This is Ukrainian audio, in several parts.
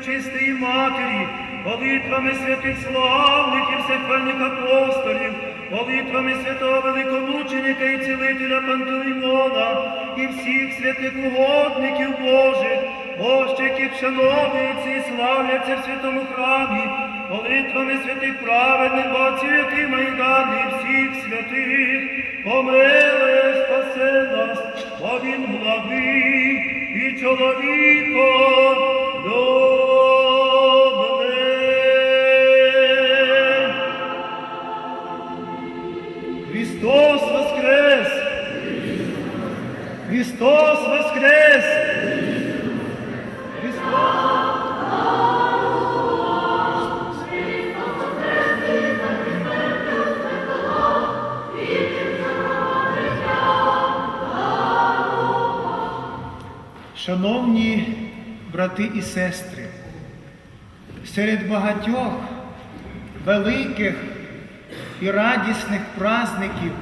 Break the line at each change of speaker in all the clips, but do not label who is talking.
пречистої Матері, молитвами святих славних і всехвальних апостолів, молитвами святого великомученика і цілителя Пантелеймона і всіх святих угодників Божих, Боже, які вшановуються і славляться в святому храмі, молитвами святих праведних Богців, які майдани всіх святих, помилуй, спаси нас, бо він благий і чоловіко
брати і сестри, серед багатьох великих і радісних праздників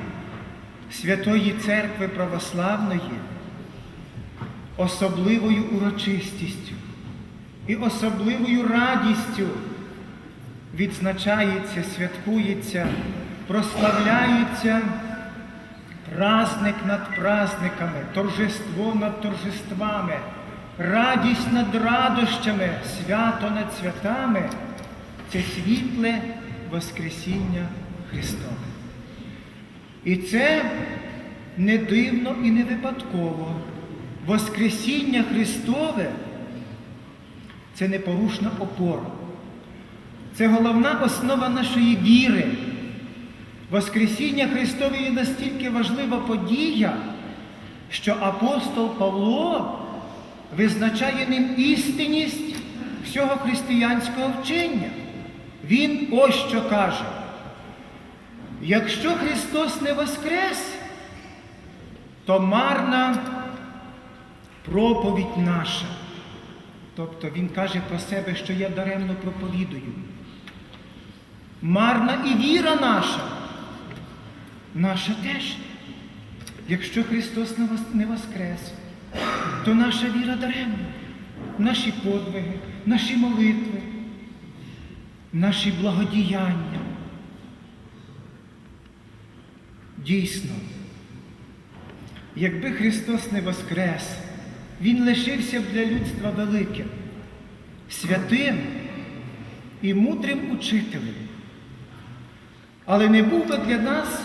Святої Церкви Православної особливою урочистістю і особливою радістю відзначається, святкується, прославляється Праздник над праздниками, торжество над торжествами, радість над радощами, свято над святами це світле Воскресіння Христове. І це не дивно і не випадково. Воскресіння Христове це непорушна опора. Це головна основа нашої віри. Воскресіння Христове є настільки важлива подія, що апостол Павло визначає ним істинність всього християнського вчення. Він ось що каже. Якщо Христос не воскрес, то марна проповідь наша. Тобто Він каже про себе, що я даремно проповідую. Марна і віра наша. Наша теж. Якщо Христос не воскрес, то наша віра даремна. Наші подвиги, наші молитви, наші благодіяння. Дійсно, якби Христос не воскрес, Він лишився б для людства великим, святим і мудрим учителем, але не був би для нас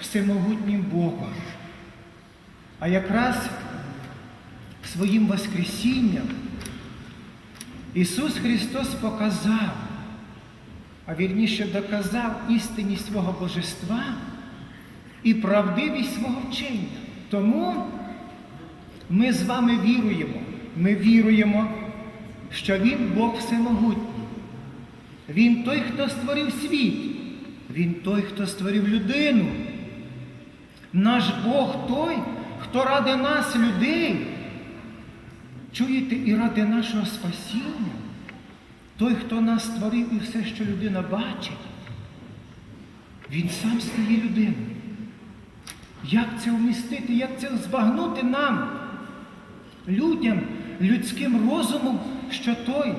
всемогутнім Богом. А якраз своїм Воскресінням Ісус Христос показав, а вірніше доказав істинність свого божества і правдивість свого вчення. Тому ми з вами віруємо, ми віруємо, що Він Бог всемогутній. Він той, хто створив світ, Він той, хто створив людину. Наш Бог той, хто ради нас, людей, чуєте, і ради нашого спасіння, той, хто нас створив і все, що людина бачить, він сам стає людиною. Як це вмістити, як це збагнути нам, людям, людським розумом, що той,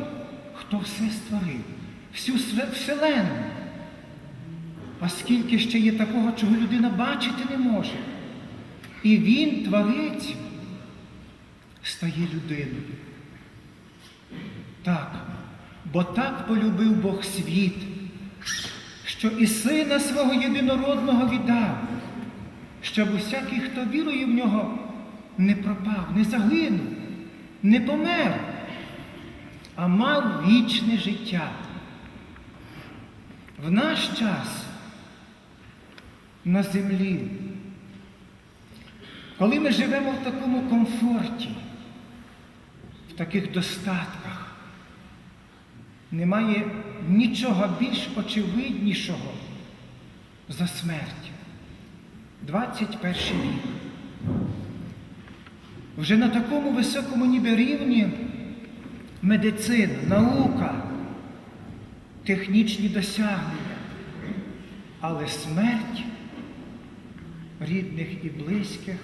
хто все створив, всю вселенну. А скільки ще є такого, чого людина бачити не може. І він, творець, стає людиною. Так, бо так полюбив Бог світ, що і сина свого єдинородного віддав, щоб усякий, хто вірує в нього, не пропав, не загинув, не помер, а мав вічне життя. В наш час на землі, коли ми живемо в такому комфорті, таких достатках, немає нічого більш очевиднішого за смерть. 21 вік. Вже на такому високому ніби рівні медицина, наука, технічні досягнення. Але смерть рідних і близьких,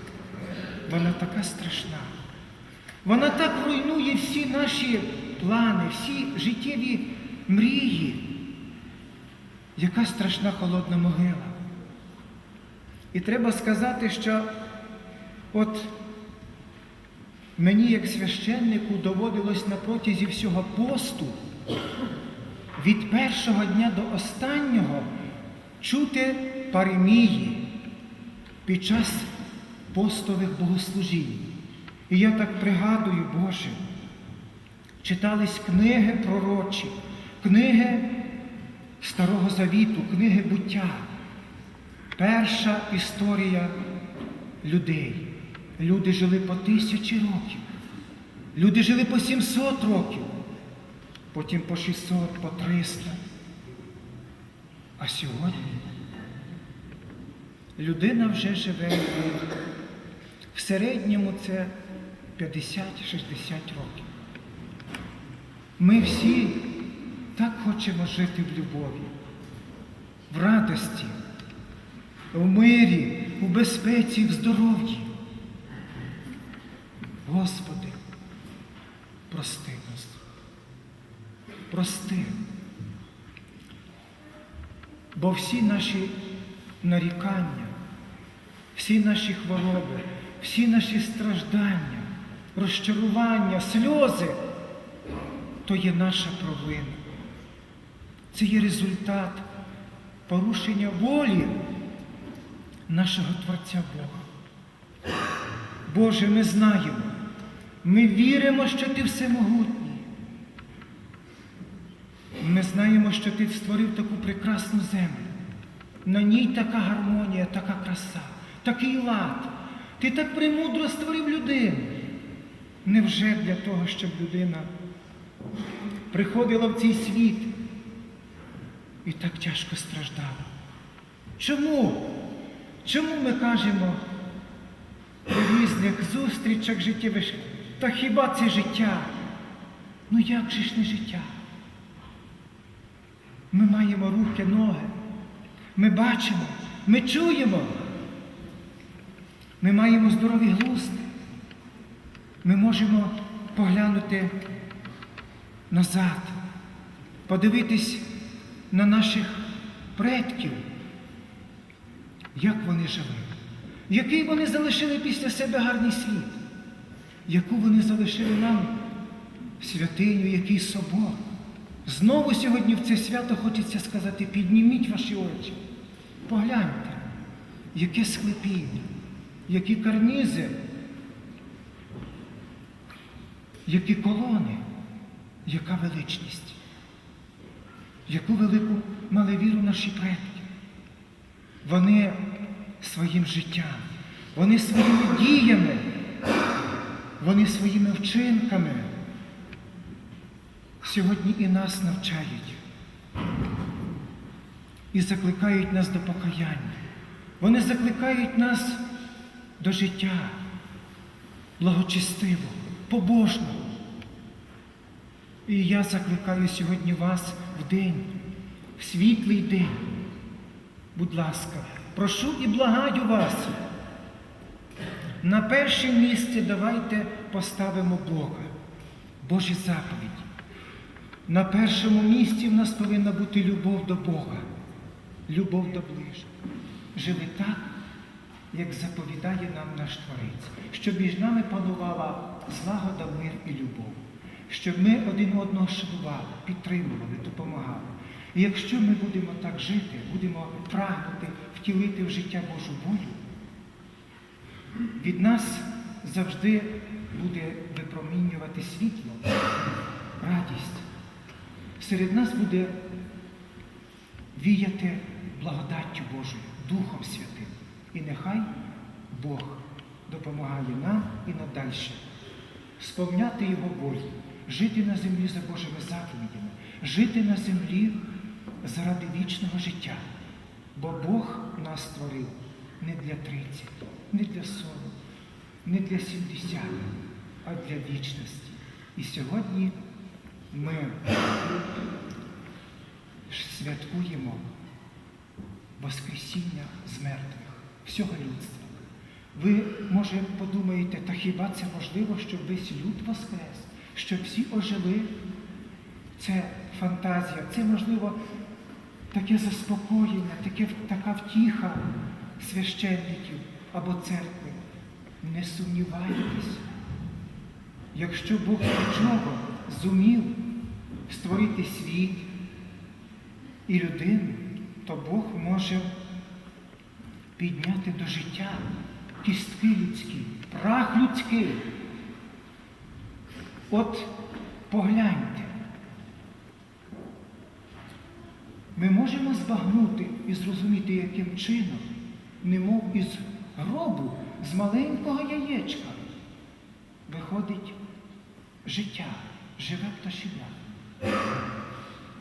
вона така страшна. Вона так руйнує всі наші плани, всі життєві мрії. Яка страшна холодна могила. І треба сказати, що от мені, як священнику, доводилось на протязі всього посту від першого дня до останнього чути паремії під час постових богослужінь. І я так пригадую, Боже, читались книги пророчі, книги Старого Завіту, книги буття. Перша історія людей. Люди жили по тисячі років. Люди жили по 700 років, потім по 600, по 300. А сьогодні людина вже живе в середньому це 50-60 років. Ми всі так хочемо жити в любові, в радості, в мирі, у безпеці, в здоров'ї. Господи, прости нас. Прости. Бо всі наші нарікання, всі наші хвороби, всі наші страждання, розчарування, сльози то є наша провина. Це є результат порушення волі нашого Творця Бога. Боже, ми знаємо, ми віримо, що Ти всемогутній. Ми знаємо, що Ти створив таку прекрасну землю. На ній така гармонія, така краса, такий лад. Ти так премудро створив людину. Невже для того, щоб людина приходила в цей світ і так тяжко страждала? Чому? Чому ми кажемо при різних зустрічах життєвих? Та хіба це життя? Ну як же ж не життя? Ми маємо руки, ноги. Ми бачимо, ми чуємо. Ми маємо здоровий глузд. Ми можемо поглянути назад, подивитись на наших предків, як вони жили, який вони залишили після себе гарний світ, яку вони залишили нам святиню, який собор. Знову сьогодні в це свято хочеться сказати, підніміть ваші очі, погляньте, яке склепіння, які карнізи, які колони, яка величність, яку велику мали віру наші предки. Вони своїм життям, вони своїми діями, вони своїми вчинками сьогодні і нас навчають і закликають нас до покаяння. Вони закликають нас до життя благочестивого, побожного. І я закликаю сьогодні вас в день, в світлий день. Будь ласка, прошу і благаю вас. На перше місце давайте поставимо Бога, Божі заповіді. На першому місці в нас повинна бути любов до Бога, любов до ближнього. Жили так, як заповідає нам наш Творець, щоб між нами панувала злагода, мир і любов, щоб ми один одного шанували, підтримували, допомагали. І якщо ми будемо так жити, будемо прагнути втілити в життя Божу волю, від нас завжди буде випромінювати світло, радість. Серед нас буде віяти благодаттю Божою, Духом Святим. І нехай Бог допомагає нам і надальше сповняти Його волю, жити на землі за Божими заповідями, жити на землі заради вічного життя. Бо Бог нас створив не для 30, не для 40, не для 70, а для вічності. І сьогодні ми святкуємо Воскресіння з мертвих, всього людства. Ви, може, подумаєте, та хіба це можливо, щоб весь люд воскрес? щоб всі ожили. Це фантазія, це можливо таке заспокоєння, таке, така втіха священників або церкви. Не сумнівайтесь, якщо Бог нічого зумів створити світ і людину, то Бог може підняти до життя кістки людські, прах людський. От погляньте, ми можемо збагнути і зрозуміти, яким чином, немов із гробу, з маленького яєчка, виходить життя, живе пташеня.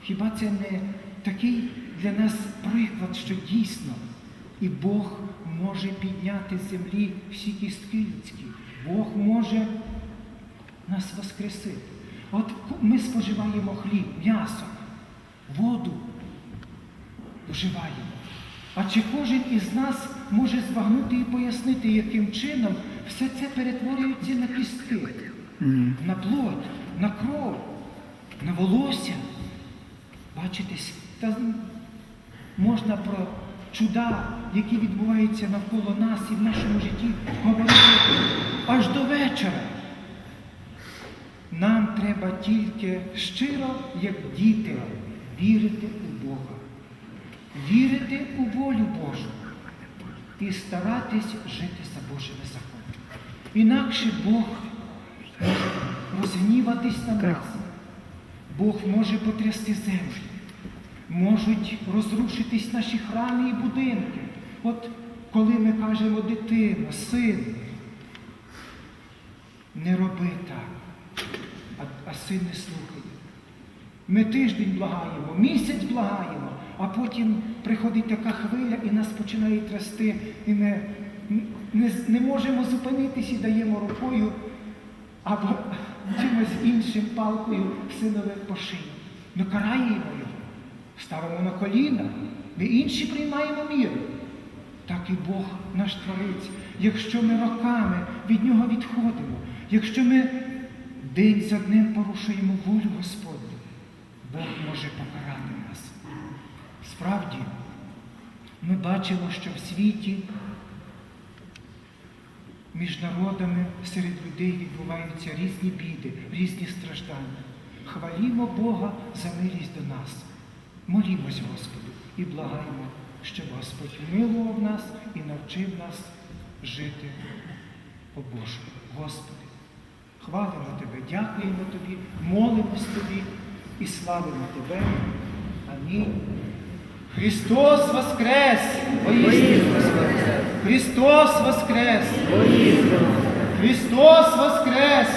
Хіба це не такий для нас приклад, що дійсно і Бог може підняти з землі всі кістки людські, Бог може нас воскресити. От ми споживаємо хліб, м'ясо, воду вживаємо. А чи кожен із нас може збагнути і пояснити, яким чином все це перетворюється на кістки, на плоть, на кров, на волосся? Бачите, та можна про чуда, які відбуваються навколо нас і в нашому житті, говорити аж до вечора. Нам треба тільки щиро, як діти, вірити у Бога, вірити у волю Божу і старатись жити за Божими законами. Інакше Бог може розгніватись на нас. Бог може потрясти землю, можуть розрушитись наші храми і будинки. От коли ми кажемо дитино, син, не роби так, а, а син не слухає. Ми тиждень благаємо, місяць благаємо, а потім приходить така хвиля і нас починає трясти, і ми не, не можемо зупинитись і даємо рукою або чимось іншим палкою синове по шиї. Ми караємо ставимо на коліна, ми інші приймаємо міру. Так і Бог наш Творець. Якщо ми роками від Нього відходимо, якщо ми день за днем порушуємо волю Господню, Бог може покарати нас. Справді, ми бачимо, що в світі між народами серед людей відбуваються різні біди, різні страждання. Хвалімо Бога за милість до нас. Молімось Господу і благаємо, щоб Господь милував нас і навчив нас жити по Божому. Господи, хвалимо Тебе, дякуємо Тобі, молимось Тобі і славимо Тебе. Амінь. Христос Воскрес! Воістину Воскрес! Христос Воскрес! Христос Воскрес!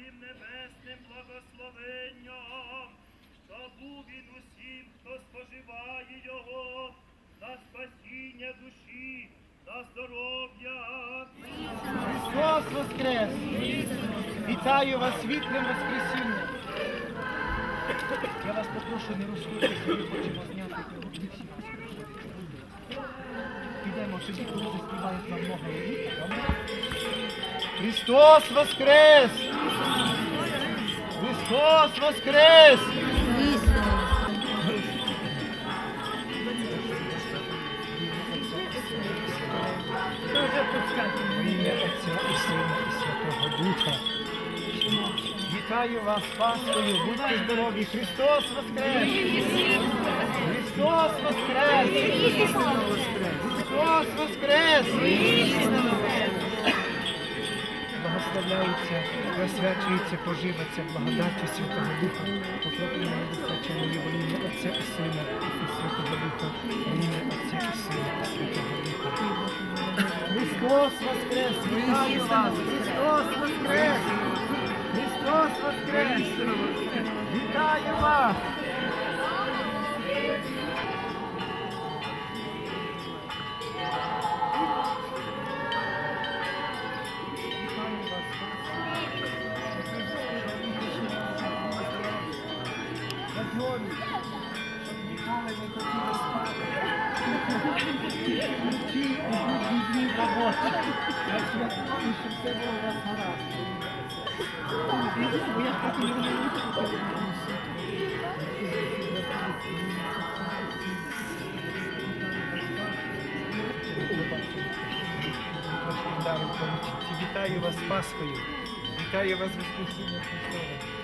Святим небесним благословенням, щоб був він усім, хто споживає його, на спасіння душі, на здоров'я.
Христос Воскрес! Вітаю вас світлим Воскресінням! Я вас попрошу не розходитися, ми хочемо зняти. Підемо собі, коли заспівають нам много? Христос Воскрес! Христос Воскрес! Духа. Вітаю вас, Пасхою, будьте здорові! Христос Воскрес! Христос Воскрес! Христос Воскрес! Благословляється, просвячується, поживиться благодаттю Святого Духа, покроплене достачення во ім'я Отця і Сина і Святого Духа, во ім'я Отця і Сина і Святого Духа. Христос Воскрес! Христос Воскрес! Христос Воскрес! Вітаю вас!
Вітаю вас Пасхою. Вітаю вас Воскресіння Христове.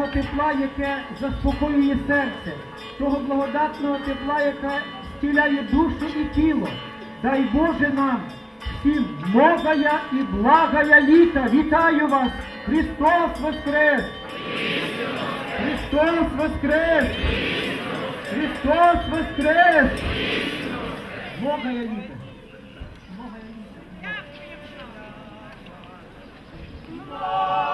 того тепла, яке заспокоює серце, того благодатного тепла, яке стіляє душу і тіло. Дай Боже нам всім многая і благая літа. Вітаю вас! Христос Воскрес! Христос Воскрес! Христос Воскрес! Многая літа! Многая літа!